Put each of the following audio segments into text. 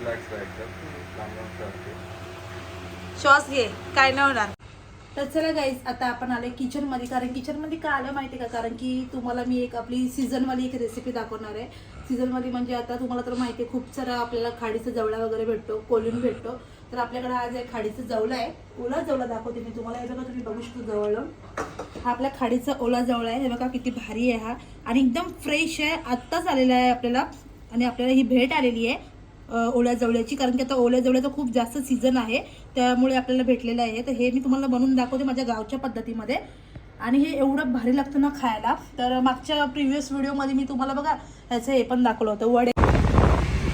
Relax राहायचं श्वास घे. काय नाही होणार. तर चला गाईज आता आपण आले किचनमध्ये कारण किचनमध्ये का आलं माहिती का? कारण की तुम्हाला मी एक आपली सीझनवाली एक रेसिपी दाखवणार आहे. सीझनमध्ये म्हणजे आता तुम्हाला तर माहिती आहे खूप सारा आपल्याला खाडीचा जवळा वगैरे भेटतो कोलिन भेटतो. तर आपल्याकडे आज एक खाडीचा जवळा आहे. ओला जवळा दाखवते मी तुम्हाला. हे बघा तुम्ही बघू शकतो जवळ हा आपल्या खाडीचा ओला जवळा आहे. हे बघा किती भारी आहे हा. आणि एकदम फ्रेश आहे. आत्ताच आलेला आहे आपल्याला. आणि आपल्याला ही भेट आलेली आहे. ओल्या जवळ्याची कारण की आता ओल्या जवळ्याचा खूप जास्त सीझन आहे त्यामुळे आपल्याला भेटलेलं आहे. तर हे मी तुम्हाला बनवून दाखवते माझ्या गावच्या पद्धतीमध्ये. आणि हे एवढं भारी लागतं ना खायला. तर मागच्या प्रिव्हियस व्हिडिओमध्ये मी तुम्हाला बघा ह्याचं हे पण दाखवलं होतं वडे.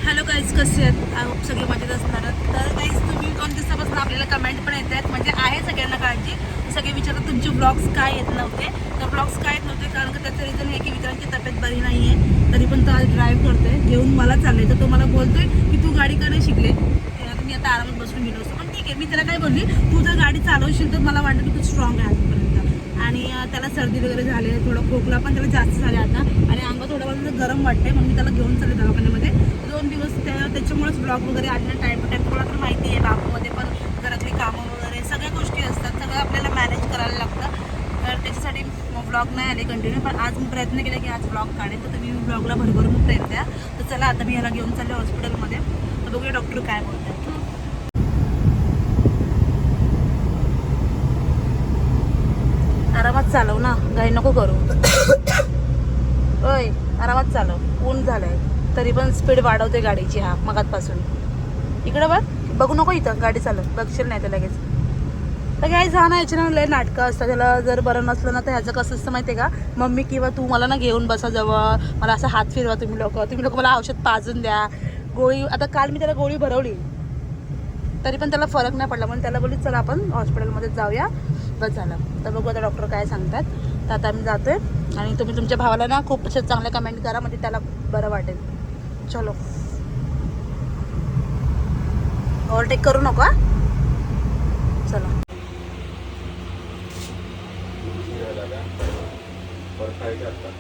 हॅलो गाईज कसे आहेत? सगळे मजेत असणार तर काहीच तुम्ही दोन दिवसापासून आपल्याला कमेंट पण येत आहेत. म्हणजे आहे सगळ्यांना काळजी. सगळे विचारतात तुमचे ब्लॉग्स काय येत नव्हते? तर ब्लॉग्स काय येत नव्हते? कारण की त्याचं रिझन हे की विचारांची तब्येत बरी नाही आहे तरी पण तो आज ड्राईव्ह करतोय घेऊन मला चाललंय. तर तो मला बोलतोय की तू गाडी का नाही शिकले? आता मी आता आरामात बसून गेलो असतो पण ठीक आहे मी त्याला काय बोलली तू जर गाडी चालवशील तर मला वाटतं की तू स्ट्रॉंग आहे आजपर्यंत. आणि त्याला सर्दी वगैरे झाले थोडं खोकला पण त्याला जास्त झाले आता. आणि अंग थोडं मला गरम वाटते मग मी त्याला घेऊन चालले दवाखान्यामध्ये. दोन दिवस त्या त्याच्यामुळेच ब्लॉग वगैरे आलेला टाईम टाईम तुम्हाला तर माहिती आहे बाबूमध्ये पण घरातली कामं वगैरे सगळ्या गोष्टी असतात. सगळं आपल्याला मॅनेज करायला लागतं. तर त्याच्यासाठी ब्लॉग नाही आले कंटिन्यू पण आज मी प्रयत्न केला की आज ब्लॉग काढेल तर तुम्ही ब्लॉगला भरभरून प्रेम द्या. तर चला आता मी याला घेऊन चालले हॉस्पिटलमध्ये तर बघूया डॉक्टर काय बोलतात आरामात चालव ना. घाई नको करू. होय आरामात चालव. ऊन झालंय. तरी पण स्पीड वाढवते गाडीची. हा मगातपासून. इकडं बघ. बघू नको इथं. गाडी चालव बघशील नाही तर लगेच. तर काय जा ना याच्या लय नाटकं असतात. त्याला जर बरं नसलं ना तर ह्याचं कसं असतं माहिती आहे का? मम्मी किंवा तू मला ना घेऊन बसा जवळ. मला असं हात फिरवा तुम्ही लोक. तुम्ही लोक मला औषध पाजून द्या. गोळी आता काल मी त्याला गोळी भरवली. तरी पण त्याला फरक नाही पडला. म्हणून त्याला बोलली चला आपण हॉस्पिटलमध्ये जाऊया. बस झालं. तर बघू आता डॉक्टर काय सांगतात. तर आता आम्ही आहे आणि तुम्ही तुमच्या भावाला ना खूप असे चांगले कमेंट करा म्हणजे त्याला बरं वाटेल. चलो. ओव्हरटेक करू नको हा? चला दादा काय करतात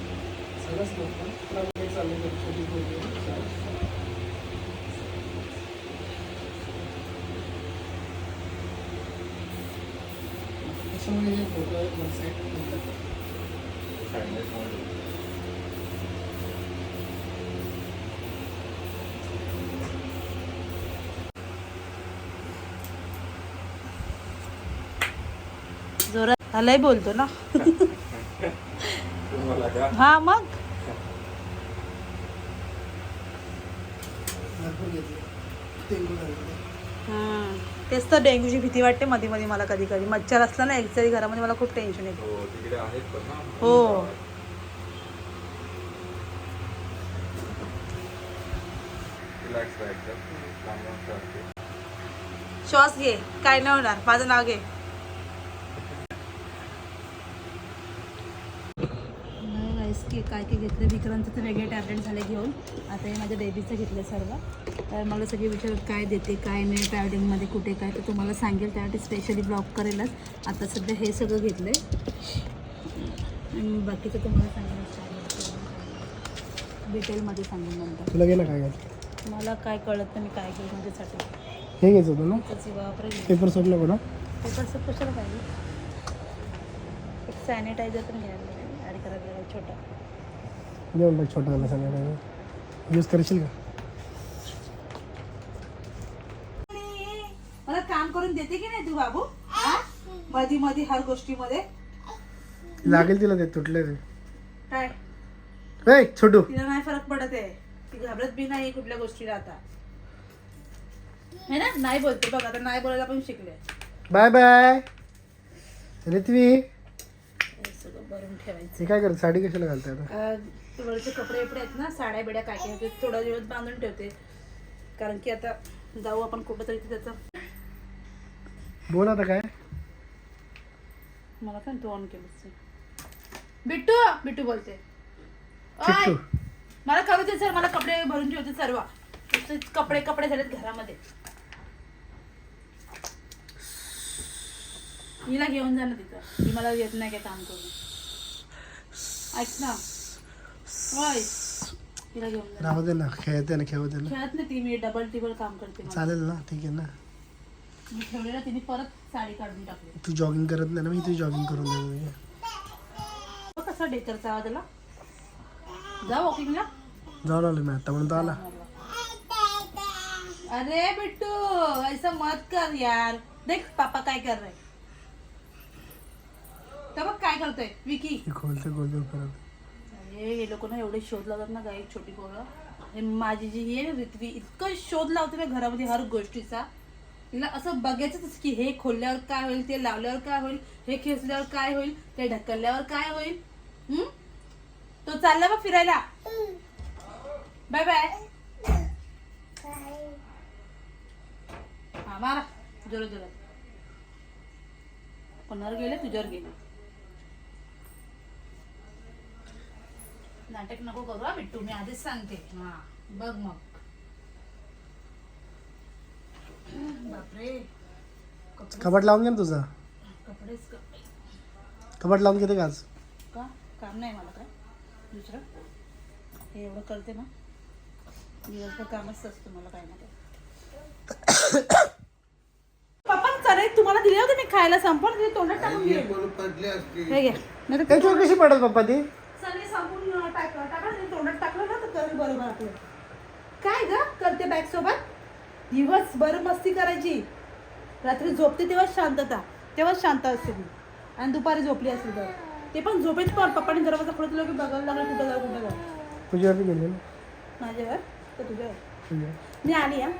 सांगायचं जोरात आलाय बोलतो ना. हा मग? हम्म. तेच तर डेंग्यूची भीती वाटते मध्ये मध्ये मला कधी कधी. मच्छर असला ना एक तरी घरामध्ये मला खूप टेन्शन येते. हो तिकडे आहेत पण ना. हो. श्वास घे. काय नाही होणार. माझं नाव घे. की काय काय घेतलं विक्रांतचं तर वेगळे टॅबलेट झाले घेऊन. आता हे माझ्या बेबीचं घेतलं सर्व. तर मला सगळे विचारत काय देते काय नाही ट्रॅव्हलिंगमध्ये कुठे काय तर तुम्हाला सांगेल. त्यासाठी स्पेशली ब्लॉक करेलच. आता सध्या हे सगळं घेतलं आहे आणि बाकीचं तुम्हाला सांगेल डिटेलमध्ये सांगेन नंतर. तुला गेलं काय मला काय कळत नाही मी काय घेऊ माझ्यासाठी हे घ्यायचं होतं ना? पेपर सोप नको ना? पेपरचं कशाला पाहिजे? एक सॅनिटायझर पण घ्यायला ॲड करायला छोटा. देऊन टाक छोटा झाला सगळं यूज करशील का? मला काम करून देते की नाही तू बाबू? मधी मधी हर गोष्टीमध्ये. लागेल तिला ते तुटले ते. काय? ए छोटू. तिला नाही फरक पडत आहे. ती घाबरत बी नाही कुठल्या गोष्टीला आता. है ना? नाही बोलते बघ आता नाही बोलायला पण शिकले. Bye bye Ritvi. हे सगळं भरून ठेवायचं. हे काय करत साडी कशाला घालते आता? अं, वरचे कपडे बिपडे आहेत ना साड्या बिड्या काय काय थोडा दिवस बांधून ठेवते. कारण की आता जाऊ आपण कुठं तरी. त्याचं बोल आता काय? मला पण तू ऑन केलं बिट्टू बिट्टू बोलते. ओय, चिट्टू मला करू दे सर मला कपडे भरून ठेवते सर्व. कपडे कपडे झालेत घरामध्ये. हिला घेऊन जा ना तिथं. ती मला येत नाही काय काम करून. ऐक ना. होय तिला घेऊन जा. राहू दे ना खेळते ना खेळू दे ना खेळत नाही ती मी डबल टिबल काम करते मला. चालेल ना ठीक आहे ना मी ठेवलेलं तिने परत साडी काढून टाकली तू जॉगिंग करत नाही ना मी तुझी जॉगिंग करून देऊ बघ कसा डेकरचा आवाज आला जा वॉकिंगला जाऊन आलो मी आता म्हणून तो आला अरे बिट्टू ऐसा मत कर यार देख पापा काय कर रहे तर बघ काय करतोय विकी हे खोलते गोल गोल हे हे लोक ना एवढे शोध लावतात ना गाई छोटी पोरं. माझी जी ही आहे इतकं शोध लावते ना घरामध्ये हर गोष्टीचा. तिला असं बघायचंच की हे खोलल्यावर काय होईल ते लावल्यावर काय होईल हे खेचल्यावर काय होईल ते ढकलल्यावर काय होईल? हम्म? तो चालला बा फिरायला. Bye bye. हा मारा. जोरात जोरात. कोणावर गेले? तुझ्यावर गेले. नाटक नको करू हा बिट्टू मी आधीच सांगते. हा. बघ मग. बापरे. कपडे कपाट लावून घे ना तुझा. कपडेच कपडे कपाट लावून घेते का आज? का? काम नाही मला काय? दुसरं? हे एवढं करते ना. दिवसभर कामच असतं मला काय ना काय पप्पा करे तुम्हाला दिले होते मी खायला. संपवून ते तोंडात टाकून घे हे घ्या नाही तर त्याच्यावर कशी पडत पप्पा ती? सगळे संपून टाकलं टाकलं तोंडात टाकलं ना तर करेल बरोबर आपलं. काय ग करते बॅग सोबत? दिवसभर मस्ती करायची. रात्री झोपते तेव्हा शांतता तेव्हाच शांत असते मी आणि दुपारी झोपली असेल तर. ते पण झोपेच पण पप्पाने दरवाजा खोलत की बघायला लागलं कुठं जाऊ कुठं जाऊ. तुझ्यावरती गेले ना माझ्यावर? तर तुझ्यावर? तुझ्या मी आली हा.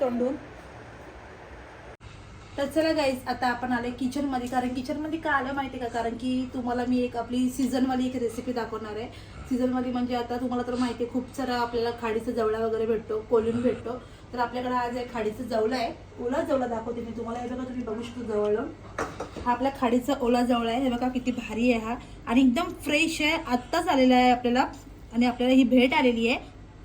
तोंडून. तर चला गाईज आता आपण आलो किचनमध्ये कारण किचनमध्ये का आलं माहिती का? कारण की तुम्हाला मी एक आपली सीझनवाली एक रेसिपी दाखवणार आहे. सीझनमध्ये म्हणजे आता तुम्हाला तर माहिती आहे खूप सारा आपल्याला खाडीचा जवळा वगैरे भेटतो कोलिन भेटतो. तर आपल्याकडे आज एक खाडीचा जवळा आहे. ओला जवळा दाखवते मी तुम्हाला. हे बघा तुम्ही बघू शकतो जवळ हा आपल्या खाडीचा ओला जवळा आहे. हे बघा किती भारी आहे हा. आणि एकदम फ्रेश आहे. आत्ताच आलेला आहे आपल्याला. आणि आपल्याला ही भेट आलेली आहे.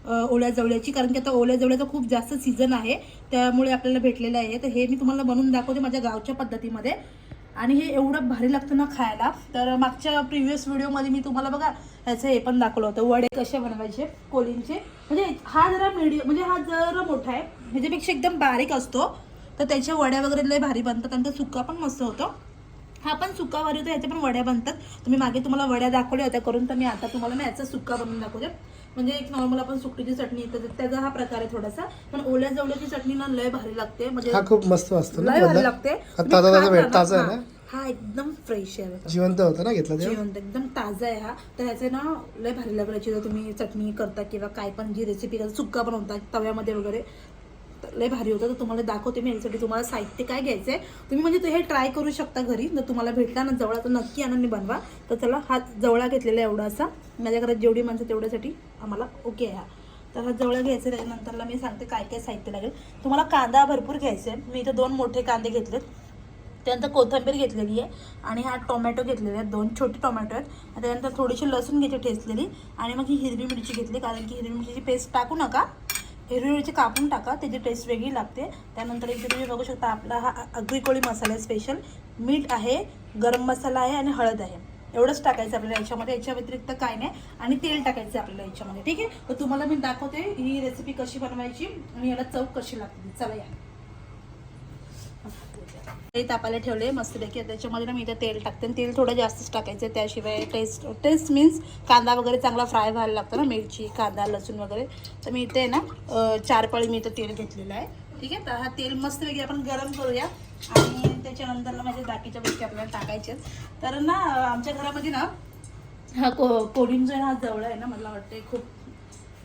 ओल्या जवळ्याची कारण की आता ओल्या जवळ्याचा खूप जास्त सीझन आहे त्यामुळे आपल्याला भेटलेलं आहे. तर हे मी तुम्हाला बनवून दाखवते माझ्या गावच्या पद्धतीमध्ये. आणि हे एवढं भारी लागतं ना खायला. तर मागच्या प्रिव्हियस व्हिडिओमध्ये मी तुम्हाला बघा ह्याचं हे पण दाखवलं होतं. वडे कसे बनवायचे कोलिंगचे म्हणजे हा जरा मीडियम म्हणजे हा जरा मोठा आहे. ह्याच्यापेक्षा एकदम बारीक असतो. तर त्याच्या वड्या वगैरे लय भारी बनतात. आणि तो सुका पण मस्त होतो. हा पण सुका भारी होतो ह्याच्या पण वड्या बनतात. तुम्ही मागे तुम्हाला वड्या दाखवल्या होत्या करून तर मी आता तुम्हाला मी याचा सुका बनवून दाखवते. म्हणजे एक नॉर्मल आपण सुकटीची चटणी येते त्याचा हा प्रकार आहे थोडासा. पण ओल्या जवळची चटणी ना लय भारी लागते. म्हणजे हा खूप मस्त असतो लय भारी. लागते. हा ताजा ताजा आहे हा. ना? हा एकदम फ्रेश आहे. जिवंत होतं ना घेतला जिवंत एकदम ताजा आहे हा. तर ह्याचे ना लय भारी लागलं. याची जर तुम्ही चटणी करता किंवा काय पण जी रेसिपी करता सुक्का बनवता तव्यामध्ये वगैरे. तर लय भारी होतं. तर तुम्हाला दाखवते मी यासाठी तुम्हाला साहित्य काय घ्यायचं आहे तुम्ही म्हणजे ते हे ट्राय करू शकता घरी. जर तुम्हाला भेटला ना जवळा तर नक्की आनंदी बनवा. तर चला हा जवळा घेतलेला आहे एवढा असा माझ्या घरात जेवढी माणसं तेवढ्यासाठी आम्हाला ओके आहे हा. तर हा जवळ घ्यायचं त्याच्यानंतरला मी सांगते काय काय साहित्य लागेल. तुम्हाला कांदा भरपूर घ्यायचा आहे. मी इथं दोन मोठे कांदे घेतलेत. त्यानंतर कोथिंबीर घेतलेली आहे. आणि हा टोमॅटो घेतलेले आहेत दोन छोटे टोमॅटो आहेत. त्यानंतर थोडीशी लसूण घ्यायची ठेचलेली. आणि मग ही हिरवी मिरची घेतली. कारण की हिरवी मिरचीची पेस्ट टाकू नका. हिरवी मिरची कापून टाका त्याची टेस्ट वेगळी लागते. त्यानंतर इथे तुम्ही बघू शकता आपला हा अग्रिकोळी मसाला आहे स्पेशल मीठ आहे गरम मसाला आहे आणि हळद आहे. एवढंच टाकायचं आपल्याला याच्यामध्ये. याच्या व्यतिरिक्त काय नाही. आणि तेल टाकायचं आपल्याला याच्यामध्ये. ठीक आहे? तर तुम्हाला मी दाखवते ही रेसिपी कशी बनवायची आणि याला चव कशी लागते. चला या. तापायला ठेवले मस्तपैकी. त्याच्यामध्ये ना मी इथं तेल टाकते. आणि तेल थोडं जास्तच टाकायचं त्याशिवाय टेस्ट टेस्ट मीन्स कांदा वगैरे चांगला फ्राय व्हायला लागतो ना मिरची कांदा लसूण वगैरे. तर मी इथे ना चार पळी मी इथं तेल घेतलेलं आहे. ठीक आहे? तर हा तेल मस्तपैकी आपण गरम करूया. आणि त्याच्यानंतर ना माझ्या बाकीच्या गोष्टी आपल्याला टाकायच्याच तर ना आमच्या घरामध्ये ना हा को कोडिंग जो आहे ना जवळ आहे ना मला वाटते खूप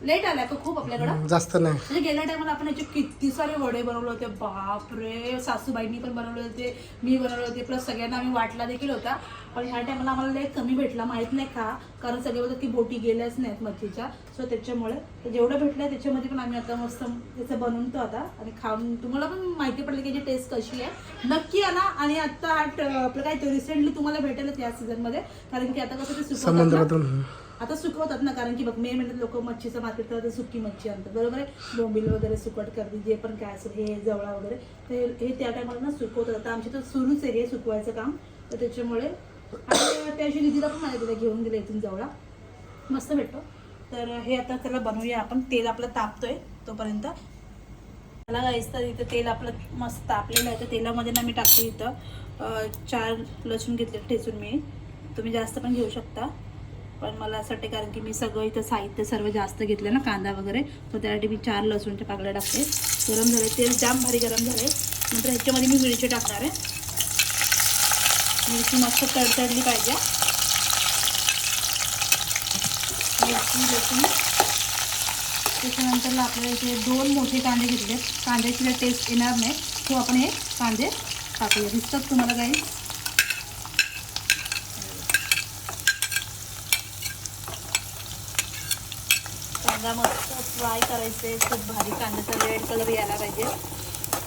लेट आलाय का खूप आपल्याकडं. जास्त नाही. म्हणजे गेल्या टायमाला आपण याचे किती सारे वडे बनवले होते. बापरे सासूबाईंनी पण बनवले होते मी बनवले होते. प्लस सगळ्यांना आम्ही वाटला देखील होता. पण ह्या टायमाला आम्हाला लय कमी भेटला माहीत नाही का? कारण सगळे बोलतात की बोटी गेल्याच नाहीत मच्छीच्या. सो त्याच्यामुळे तर जेवढं भेटलं त्याच्यामध्ये पण आम्ही आता मस्त त्याचं बनवतो आता. आणि खाऊन तुम्हाला पण माहिती पडली की याची टेस्ट कशी आहे. नक्की आणा. आणि आता आपलं काय रिसेंटली तुम्हाला भेटेलच या सीझनमध्ये कारण की आता कसं ते. समुद्रातून. आता सुकवतात ना कारण की बघ मे महिन्यात म्हणजे लोक मच्छीचं मार्केट करतात सुकी मच्छी आणतात. बरोबर आहे? डोंबिल वगैरे सुकट करते जे पण काय असेल हे जवळा वगैरे ते हे त्या टायमाला ना सुकवतात. आता आमच्या तर सुरूच आहे हे सुकवायचं काम. तर त्याच्यामुळे आणि त्या दिदीला पण माझ्या तिला घेऊन दिलं इथून जवळा. मस्त भेटतो. तर हे आता त्याला बनवूया आपण. तेल आपलं तापतोय तोपर्यंत. मला गाईस तर इथं तेल आपलं मस्त तापलेलं आहे. तर तेलामध्ये ना मी टाकते इथं. चार लसूण घेतले ठेचून मी. तुम्ही जास्त पण घेऊ शकता. पण मला असं वाटते कारण की मी सगळं इथं साहित्य सर्व जास्त घेतलं ना कांदा वगैरे. तर त्यासाठी मी चार लसूणच्या पाकळ्या टाकते. गरम झाले तेल जाम भारी गरम झाले नंतर ह्याच्यामध्ये मी मिरची टाकणार आहे. मिरची मस्त तडतडली पाहिजे. मिरची लसूण. त्याच्यानंतर आपल्याला इथे दोन मोठे कांदे घेतले कांद्याची टेस्ट येणार नाही. तो आपण हे कांदे टाकूया. दिसतात तुम्हाला काही? कांदा मस्त फ्राय करायचे खूप भारी कांद्याचा रेड कलर यायला पाहिजे.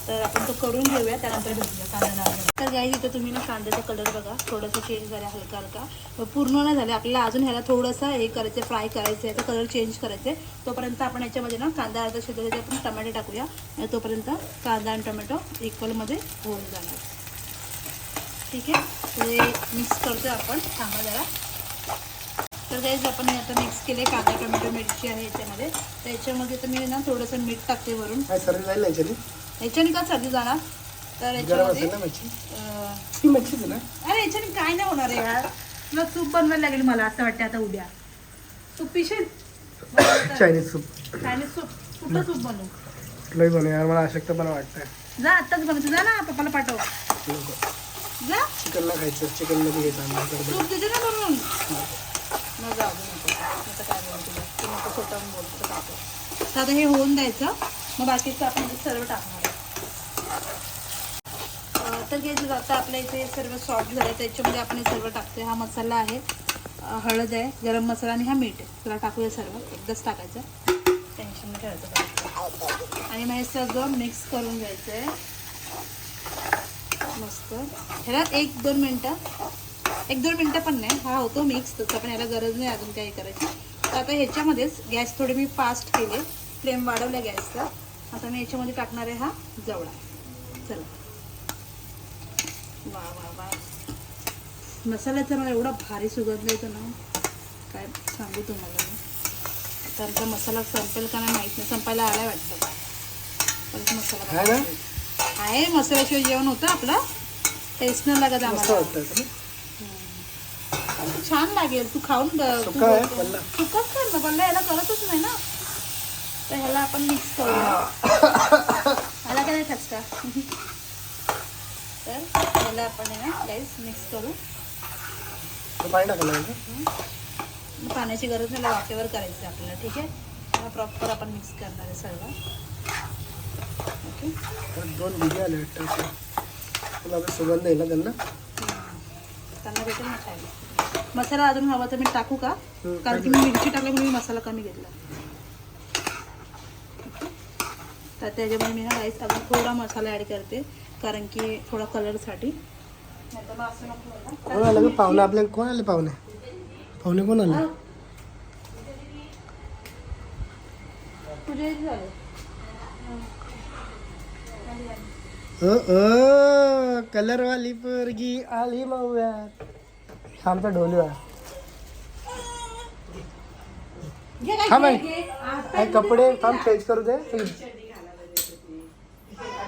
तर आपण तो करून घेऊया त्यानंतर भेटूया कांदा लावूया तर गाई इथं तुम्ही ना कांद्याचा कलर बघा. थोडंसं चेंज झाला हलका हलका. पूर्ण नाही झालं आपल्याला अजून ह्याला थोडंसं हे करायचं फ्राय करायचं आहे कलर चेंज करायचं आहे तोपर्यंत आपण याच्यामध्ये ना कांदा अर्धा शिजवले आपण टमॅटो टाकूया. आणि तोपर्यंत कांदा आणि टमॅटो इक्वलमध्ये होऊन जाणार. ठीक आहे? ते हे मिक्स करतो आपण. थांबा जरा. तर गाईज आपण हे आता मिक्स केले कांदा टोमॅटो मिरची आहे याच्यामध्ये. तर याच्यामध्ये तर मी ना थोडंसं मीठ टाकते वरून. काय सर्दी जाईल ना याच्याने? याच्याने का सर्दी जाणार? तर गरम याच्यामध्ये असेल ना मच्छी अं, ती मच्छीच आहे ना? अरे याच्याने काय नाही होणार आहे यार. तुला सूप बनवायला लागेल मला असं वाटतं आता उद्या. तू पिशील? चायनीज सूप चायनीज सूप कुठलं सूप बनवू? बनव यार मला अशक्तपणा वाटतंय. जा आत्ताच बनवतो जा ना पप्पाला पाठव. जा. चिकन ना खायचं चिकनमध्ये घ्यायचं आम्ही सूप देते ना बनवून. मग जाऊ दे नको आता काय नको स्वतःहून बोलतो तर आता हे होऊन द्यायचं. मग बाकीचं आपण सर्व टाकणार तर हे जे आता आपल्या इथे सर्व सॉफ्ट झालं त्याच्यामध्ये आपण हे सर्व टाकतोय. हा मसाला आहे. हळद आहे गरम मसाला आणि हा मीठ आहे. तुला टाकूया सर्व. एकदाच टाकायचं. टेन्शन नाही ठेवायचं आणि मग हे सगळं मिक्स करून घ्यायचं आहे मस्त. ह्याला एक दोन मिनटं. एक दोन मिनटं पण नाही. हा होतो मिक्स तसं पण याला गरज नाही अजून काही करायची. तर आता ह्याच्यामध्येच गॅस थोडे मी फास्ट केले फ्लेम वाढवल्या गॅसचा. आता मी याच्यामध्ये टाकणार आहे हा जवळा. चला. वा वा वा. मसाल्याचा मला एवढा भारी सुगंध येतो ना. काय सांगू तुम्हाला मी. त्यांचा मसाला संपेल का नाही माहीत नाही. संपायला आलाय वाटतं. परत मसाला आहे ना? मसाल्याशिवाय जेवण होतं आपलं? टेस्ट नाही लागत आम्हाला. ना? छान लागेल. तू खाऊन सुका आहे. सुकाच कर ना पल्ला याला करतच नाही ना? तर ह्याला आपण मिक्स करूया. ह्याला काय नाही खचका तर ह्याला आपण आहे ना गाईस मिक्स करू. तर पाणी टाकायला लागेल पाण्याची गरज नाही वाफेवर करायचं आपल्याला ठीक आहे? प्रॉपर आपण मिक्स करणार आहे सर्व. ओके. दोन बिगी आले वाटतं आपल्या. तुला आता सुगंध ना त्यांना. त्यांना भेटेल ना खायला. मसाला अजून हवा तर मी टाकू का? हम्म, कारण की मी मिरची टाकल्यामुळे मी मसाला कमी घेतला. तर त्याच्यामुळे मी ना राईस अजून थोडा मसाला ॲड करते कारण की थोडा कलरसाठी. कोण आलं ग पाहुणे आपल्या कोण आले पाहुणे? पाहुणे कोण आले? कलरवाली पोरगी आली हा आमचा ढोलू आहे. घे काय, हा, कपडे थांब चेंज करू दे.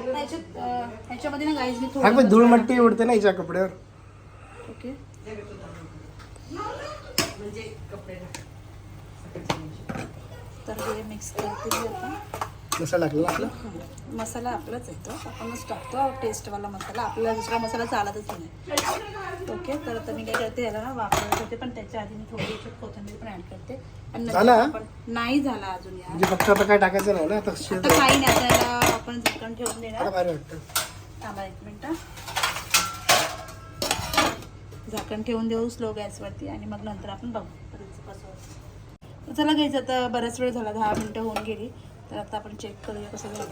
त्याच्यात अं, ह्याच्यामध्ये ना गाईज मी थोडं पण धूळ मट्टी उडते ना हिच्या कपड्यावर. ओके. तर हे मिक्स करते मसाला टाकला आपला? मसाला आपलाच येतो आपणच टाकतो. टेस्टवाला मसाला. आपल्याला दुसरा मसाला चालतच नाही. ओके तर आता मी काय करते याला ना वापरत होते पण त्याच्या आधी मी थोडी याच्यात कोथिंबीर पण ॲड करते. आणि नंतर झाला? आपण नाही झाला अजून यार. म्हणजे फक्त आता काय टाकायचं नाही ना? आता काही नाही आता याला आपण झाकण ठेवून देणार. आता भारी वाटतं. थांबा एक मिनटं. झाकण ठेवून देऊ स्लो गॅसवरती आणि मग नंतर आपण बघू. कसं होतं. चला घ्यायचं आता बराच वेळ झाला दहा मिनटं होऊन गेली. तर आता आपण चेक करूया कसं झालं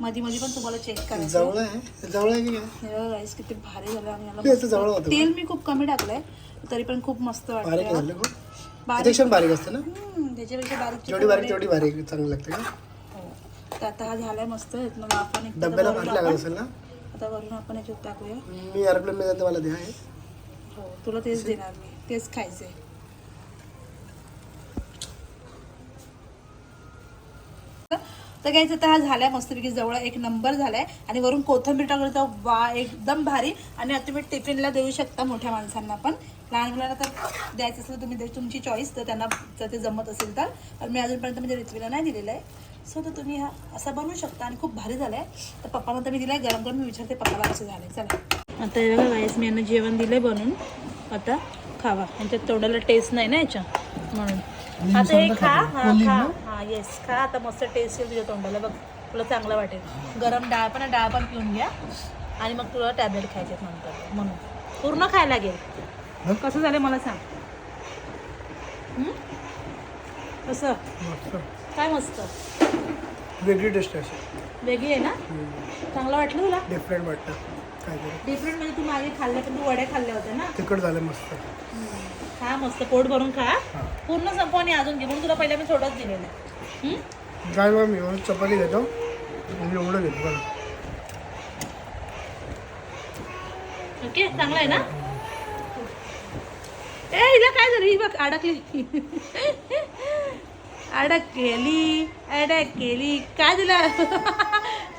मध्ये मध्ये पण तुम्हाला चेक करायचं. जवळ आहे. जवळ आहे की काय राईस किती भारी झालं आणि. तेल मी खूप कमी टाकलंय तरी पण खूप मस्त वाटतं. बारीक बारीक असतं ना? हम्म, त्याच्यापेक्षा बारीक जेवढी बारीक तेवढी बारीक चांगलं लागतं का? हो. तर आता हा झालाय मस्त. मग आपण एक डब्याला भारी लागत आपण- असेल ना? आता वरून आपण याच्यात टाकूया. मी एअरप्लेन मध्ये जाते मला द्या. हो तुला तेच देणार मी. तेच खायचंय. तर घ्यायचं तर हा झालाय मस्तपैकी जवळ एक नंबर झालाय. आणि वरून कोथिंबीर टाकलं तर वा एकदम भारी. आणि आता तुम्ही टिफिनला देऊ शकता मोठ्या माणसांना पण. लहान मुलांना तर द्यायचं असेल तुम्ही दे तुमची चॉईस तर त्यांना जर ते जमत असेल तर. पण मी अजूनपर्यंत म्हणजे रित्वीला नाही दिलेलं आहे. सो तर तुम्ही हा असा बनवू शकता आणि खूप भारी झालाय. तर पप्पाला तर मी दिलाय गरम गरम मी विचारते पप्पाला कसं झालंय चला. आता हे बघा गाईस मी यांना जेवण दिलंय बनवून. आता खावा. यांच्यात तोंडाला टेस्ट नाही ना याच्या. म्हणून. आता हे खा. हा खा. हा येस खा आता मस्त टेस्ट येईल तुझ्या तोंडाला. बघ तुला चांगलं वाटेल. गरम डाळ पण डाळ पण पिऊन घ्या. आणि मग तुला टॅबलेट खायचे नंतर. म्हणून. पूर्ण खायला लागेल. कसं झालं मला सांग? कसं? मस्त. काय मस्त? वेगळी टेस्ट आहे. अशी वेगळी आहे ना? चांगलं वाटलं तुला? डिफरंट वाटतं डिफरंट म्हणजे तू मागे खाल्ल्या पण तू वड्या खाल्ल्या होत्या ना? तिखट झालं मस्त. खा मस्त. पोट भरून खा. पूर्ण संपव आणि अजून घे. म्हणून तुला पहिल्या मी थोडंच दिलेलं आहे? काय मग मी चपाती घेतो. आणि एवढं घेतो बघा. ओके चांगलं आहे ना? ए हिला काय झालं? ही बघ अडकली. अडकली अडकली. काय दिला?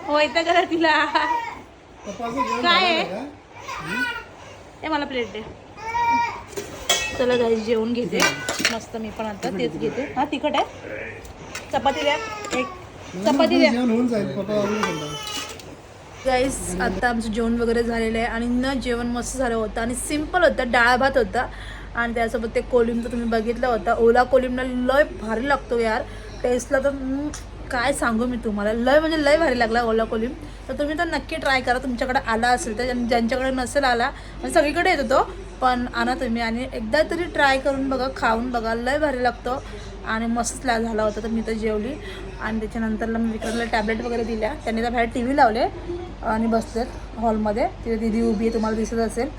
वैता करा तिला. काय आहे? ए मला प्लेट दे. चला गाई जेवण घेते. मस्त मी पण आता तेच घेते. हा तिखट आहे? चपाती द्या. एक चपाती द्या. होऊन जाईल पप्पा गाईस आता आमचं जेवण वगैरे झालेलं आहे आणि न जेवण मस्त झालं होतं आणि सिंपल होतं डाळ भात होता. आणि त्यासोबत ते कोलिम तर तुम्ही बघितलं होता. ओला कोलिमला लय भारी लागतो यार. टेस्टला तर काय सांगू मी तुम्हाला? लय म्हणजे लय भारी लागला ओला कोलिम तर तुम्ही तर नक्की ट्राय करा. तुमच्याकडे आला असेल तर ज्यांच्याकडे नसेल आला म्हणजे सगळीकडे येत होतो. पण आणा तुम्ही आणि एकदा तरी ट्राय करून बघा खाऊन बघा. लय भारी लागतो. आणि मस्तच ला झाला होता तर मी तर जेवली. आणि त्याच्यानंतरला मी विक्रमला टॅबलेट वगैरे दिल्या. त्यांनी तर बाहेर टी व्ही लावले. आणि बसलेत हॉलमध्ये तिथे दिदी उभी आहे तुम्हाला दिसत असेल.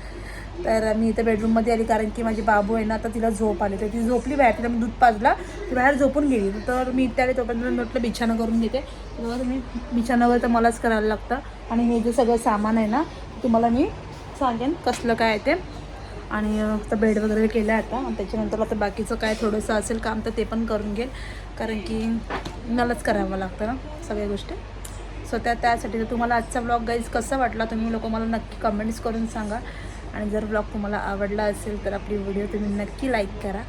तर मी इथं बेडरूममध्ये आली कारण की माझी बाबू आहे ना आता तिला झोप आली. तर ती झोपली बाहेर तिला मी दूध पाजला ती बाहेर झोपून गेली. तर मी इथे आले तोपर्यंत म्हटलं बिछाणं करून घेते तर मी बिछाणावर तर मलाच करायला लागतं. आणि हे जे सगळं सामान आहे ना तुम्हाला मी सांगेन कसलं काय आहे ते. आणि आता बेड वगैरे केलं आहे आता. आणि त्याच्यानंतर आता बाकीचं काय थोडंसं असेल काम तर ते पण करून घेईल. कारण की मलाच करावं लागतं ना सगळ्या गोष्टी. सो त्या त्यासाठी तर तुम्हाला आजचा ब्लॉग गाईज कसा वाटला तुम्ही लोक मला नक्की कमेंट्स करून सांगा. आणि जर ब्लॉग तुम्हाला आवडला असेल तर आपली व्हिडिओ तुम्ही नक्की लाईक करा.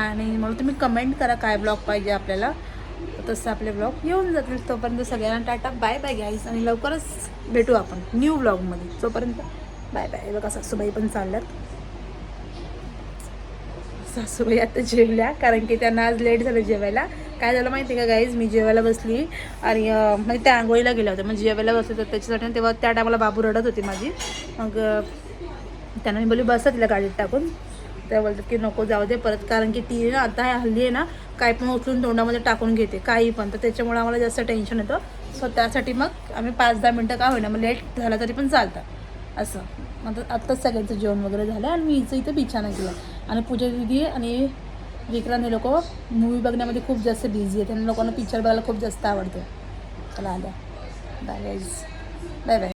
आणि मग तुम्ही कमेंट करा काय ब्लॉग पाहिजे आपल्याला. तसं आपले ब्लॉग येऊन जातील. तोपर्यंत सगळ्यांना टाटा. बाय बाय घ्यायस आणि लवकरच भेटू आपण न्यू ब्लॉगमध्ये तोपर्यंत बाय बाय बघा सासूबाई पण चालल्यात. सासूबाई आता जेवल्या कारण की त्यांना आज लेट झालं जेवायला. काय झालं माहिती आहे का गाईज मी जेवायला बसली आणि म्हणजे त्या आंघोळीला गेल्या होत्या. म्हणजे जेवायला बसले तर त्याच्यासाठी तेव्हा त्या टायमाला बाबू रडत होती माझी. मग त्यांना मी बोलली बसा तिला गाडीत टाकून. त्या बोलतात की नको जाऊ दे परत. कारण की ती ना आता हल्ली आहे ना काय पण उचलून तोंडामध्ये टाकून घेते काही पण. तर त्याच्यामुळे आम्हाला जास्त टेन्शन येतं. सो त्यासाठी मग आम्ही पाच दहा मिनटं काय होईना मग लेट झाला तरी पण चालतं. असं. मग आत्ताच सगळ्यांचं जेवण वगैरे झालं आणि मी हिचं इथं बिछाना केला. आणि पूजा दिदी आणि विक्रांत हे लोक मूवी बघण्यामध्ये खूप जास्त बिझी आहे त्यांना लोकांना पिक्चर बघायला खूप जास्त आवडतं. चला आल्या. Bye bye bye